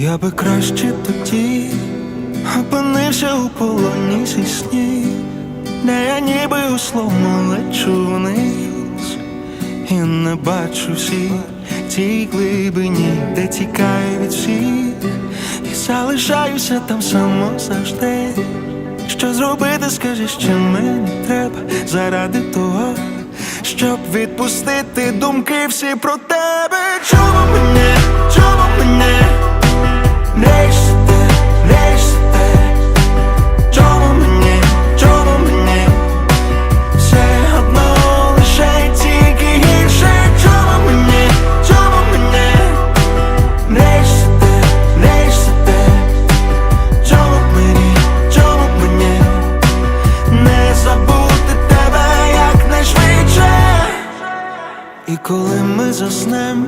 Я би краще тоді опинився у полоні зі снів, де я ніби у словно лечу вниз і не бачу всіх тій глибині, де тікаю від всіх, і залишаюся там само завжди. Що зробити, скажи, що мені треба заради того, щоб відпустити думки всі про тебе. І коли ми заснем.